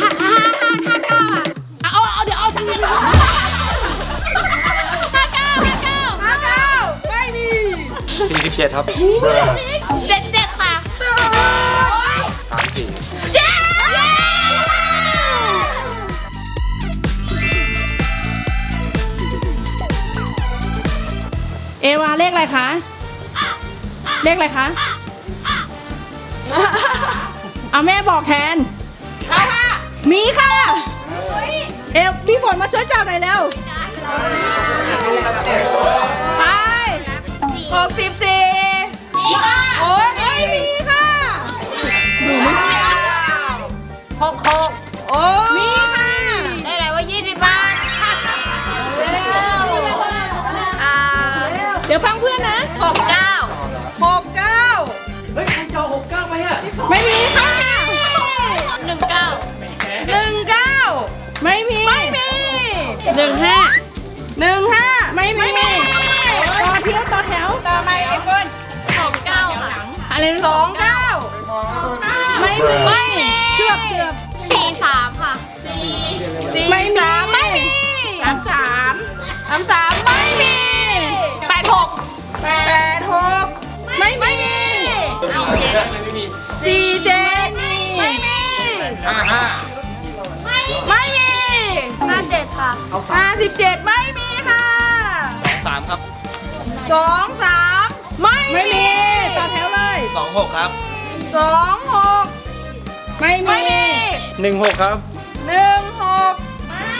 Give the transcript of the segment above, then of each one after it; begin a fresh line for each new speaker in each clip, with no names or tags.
ห้าห้าห้าห้าเก้าอะ
เอาเอาเดี๋ยวเอาสักนิด
ห้าเก้าห้าเก้า
ห้าเก้าไม่มี
สี่สิบเจ็ดครับ
เจ็ดเจ็ดค่ะ
สามสี่
เย้
เอวาเลขอะไรคะ เลขอะไรคะ เอาแม่บอกแทน มีค่ะ เอวพี่ฝนมาช่วยจับหน่อยเร็ว ไม่
มี
ไม่
มี
เกื
อบเกือบ
สี่สามค่ะ
สี่
ไม่มี
สามไม่มีสามสามสามสามไม่มี
แปดหก
แปดหกไม่ไม่มี
เอาเจ็ด
สี่เจ็ดไม่มี
ห้าห้า
ไม่มี
ห้าเจ็ดค่ะ
ห้าสิบเจ็ดไม่มีค่ะ
สามครับ
สองสามไม่
ไม่มีต่อแถวเลย
สองหกครับ
สองหก
ไม่มี
ไม่มี
หนึ่งหกครับ
หนึ่งหก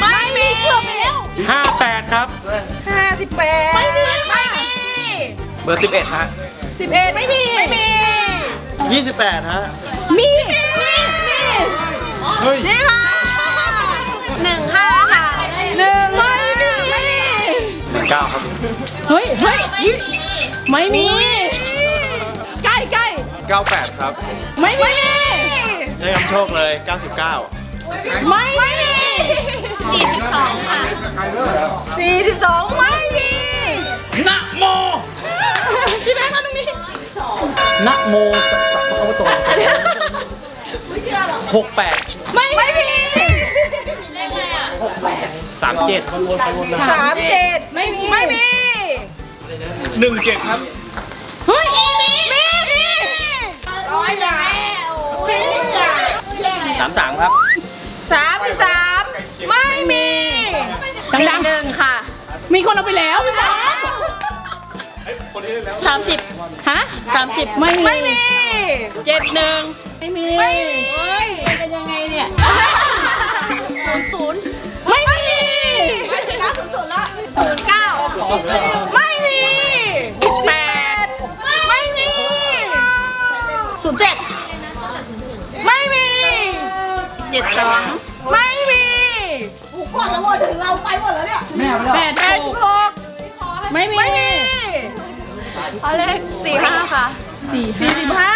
ไม่มีเกือบแล้ว
ห้าแปดครับ
ห้าสิบแปด
ไม่มีค่ะ
ไม่มี
เบอร์สิบเอ็ดฮะ
สิบเอ็ดไม่มีไม่มี
ยี่สิบแปดฮะ
มีมี
เฮ้ย
นี่ค่ะ
หนึ่งห้าค่ะ
หนึ่ง
ไม่มีไม่มี
หนึ่งเก้าครับ
เฮ้ยเฮ้ยไม่มีใกล้ใกล้
เก้าแปดครับ
ไม่มี
ได้คำโชคเลยเก้าสิบเก้า
ไม่มี
สี่สิบสองค่ะ
สี่สิบสองไม่มี
นะโม
พี่แม่มาตรงนี้
นะโมสัพพะคะวะโตหกแปด
ไม่ไม่มี
เลขอะไรอะ
สามเจ็ด
สามเจ็ด
ไม่มี
ไม่มี
หนึ่งเจ็ดครับามสามครับ
สามสิบสามไม่มี
ดัง
หนึ่งค่ะ
ๆมีคนเอาไปแล้วพี่แม่
สามสิบ
ฮะสามสิบไม่มี
ไม่มี
เจ็ดหนึ่งไม่มี
ไม่มี
เป็นยังไงเนี่ย
ศูนย์ศูนย์
ไม่มี
ศูนย์เก้า เจ็ดสอง
ไม่มี
แปด
แปด
ห
สิ
ก
บหก
ไม่มี
ไม่มี
เอาเลขสี่ห้าค่ะ
สี่
สี่สิบห้า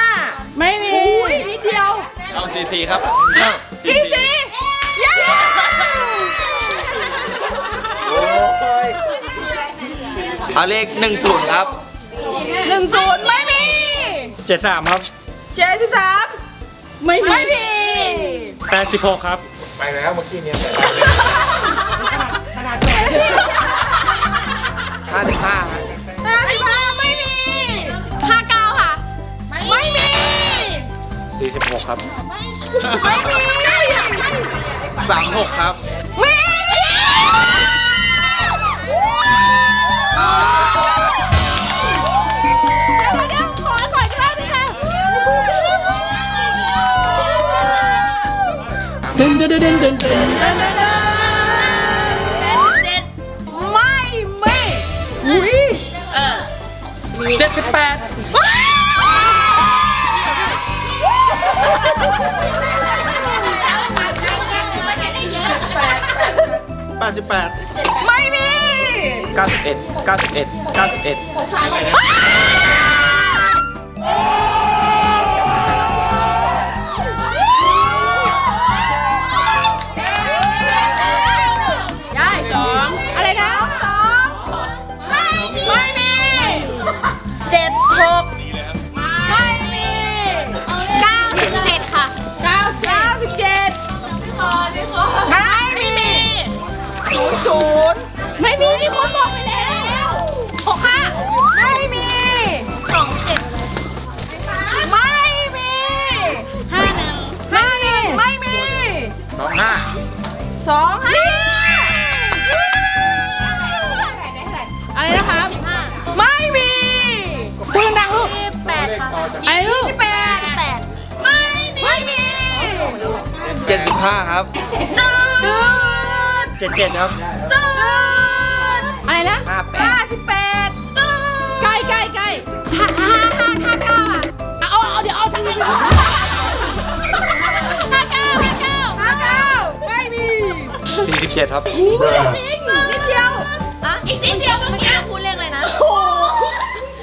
ไม่มี
อุ้ยนิดเดียว
เอาสี่สี่ครับ
สี่สี่เย้
เอาเลขหนึ่งศูนย์ครับ
หนึ่งศูนย์ไม่มี
เจ็ดสามครับ
เจ็ดสิบสาม
ไม่มี
ไม่มี
แปดสิบหกครับ ไปแล้วเมื่อกี้เนี่ยห้าสิบห้า
ห้าสิบห้าไม่มี
ห้าเก้าค่ะ
ไม่มี
สี่สิบหกครับ
ไม่มี
สามหกครับ
มี
ดึงดึงดึงดึงดึงดึง
เจ็ด
ไม่มี
อุ้ย
เออ
เจ็ดสิบแปดแปดสิบแปด
ไม่มี
เก้าสิบเอ็ดเก้าสิบเอ็ดเก้าสิบเอ็ด
ได้
ศูนย์ศูนย์
ไม่มีมีคนบอกไปแล้ว
หกห้าไม่มี
สองเจ็ด
ไม่มี
ห้าหนึ่ง
ไม่มีไม่มี
สองห้า
สองห้า
อะไรนะครับ
ห้า
ไม่มี
พูดดังๆลูก
สิบแปดค่ะ
ไอ้ลูก
สิบแปด
แปด
ไม่ไม่มี
เจ็ดสิบห้าครับ
ตื่น
เจ็ดเจ็ดครับ
ตื่น
อะไรนะ
ห้าแป
ห้า
ด
สิบแปดตื่น
ใกล้ใกล้ใกล้
ห้าห้าห้าห้าเก้าอะ
เอาเอาเอาเดี๋ยวเอาทางนี้ดีกว่า
ห้าเก้าห้าเก้า
ห้าเก้าไม่มี
สี่สิบเจ็ดครับ
นิดเดียว
อะอีกนิดเดียวเมื่อกี้พูดเลขเลยนะ
โอ้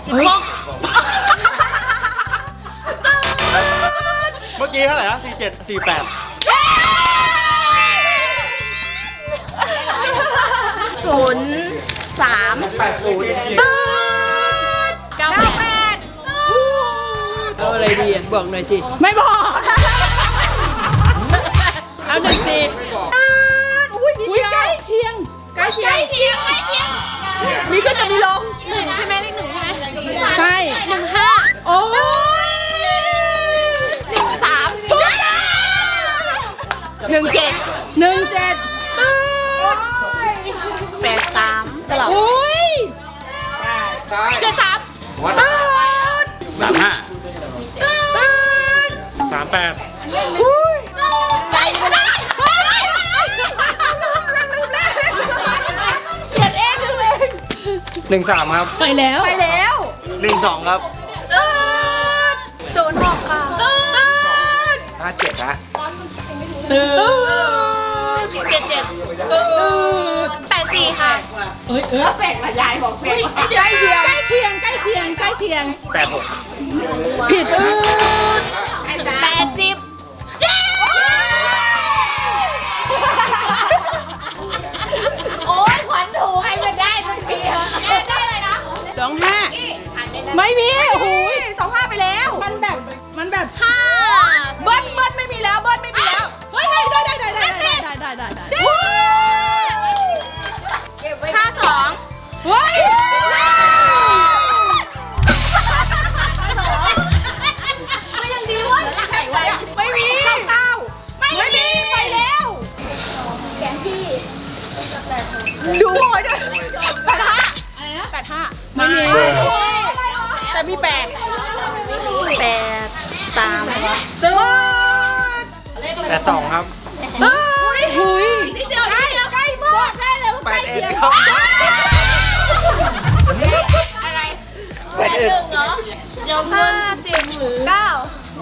สิบหก
เมื่อกี้เท่าไหร่นะสี่เจ็ดสี่แปด
นย์สาม
แปดศูนย์
ตื่น
เก้า
เก้า
แป
แป
ด
ด
เอาอะไรดีบอกหน่อยจิไม่บอก เอาหนึ่งสี่
ตื่นอุ้ยนิด
อุ้ย
เดียว
ใกล้เคียงใกล้เคียง
เคียงใกล้เคียง
มีขึ้นจะมีลง
หนึ่งใช่ไหมเลขหนึ่งใช่ไหม
ใช่
หนึ่งห้า
โอ้ย
หนึ่งสาม
ถูก
หนึ่งเจ็ด
หนึ่งเจ็ด
สามสลับ
อุ้ย
เจ็ดสาม
ตื่น
สามห้า
ตื่น
สามแปด
อุ้ย
ได้ไม่ได้
เขียนเองลืมเอง
หนึ่งสามครับ
ไปแล้ว
ไปแล้ว
หนึ่งสองครับ
ตื่น
ศูนย์หกค่ะ
ตื่น
ห้าเจ็ดฮะ
ตื่น
ตื่น
เจ็ดเจ็ด
ตื่น
แปด สี่ค่ะ
เอ้ยเอ้ย
แปลกละยายบอกแปลกใกล้เคียง
ใกล้เคียงใกล้เคียงใกล้เคียง
แปดหก
ผิดตื่น
แไม่
มี
แต่
มีแปด
แปดสาม
ตื่น
แปดสองครับ
ตื่น
หุย
นิดเดียวนิดเดียวใกล้มากใกล้แล้ว
แปดเอ็ดครับ
อะไร
แปดเอ็ด
หนึ่งเหรอเดียวห้าสิบหรือเก้า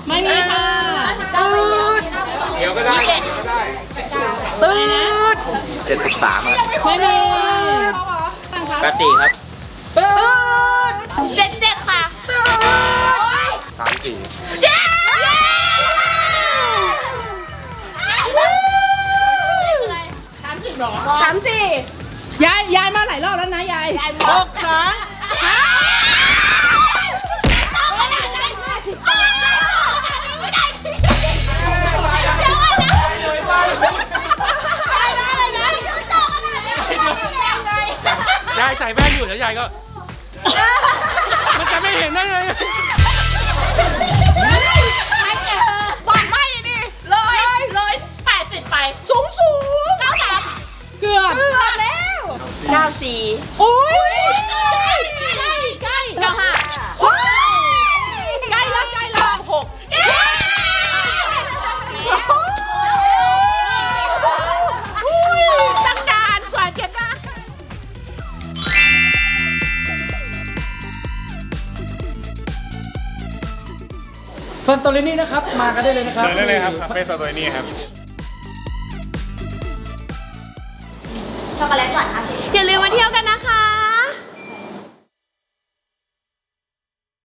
ไม่มีค่ะ
ตื่น
เดี๋ยวก็ได้
เจ็ด
ตื่น
เจ็ดสิบสามครับ
ไม่มี
แปดสี่ครับ
ตื่น
เจ็ดเจ็ดค่ะ
ตื่น
สามสี่
เย้
สามสี่
ยายยายมาหลายรอบแล้วนะยาย
หกครั้ง
แว่นอยู่แล้วยายก็ มันจะไม่เห็นได้เลย
หวานไม่เลยดิเลยเลยแปดสิบไป
สูงสูง
เก้าสาม
เกือบ
เกือบแล้ว
เก้าสี่
อุ้ย
ซันโตลินี่นะครับ มากันได้เลยนะครับ
เชิญได้เลยครับคาเฟ่ซาโตนี่ครับ
ช็อกโกแลตก่อนค่ะ อย่าลืมมาเที่ยวกันนะ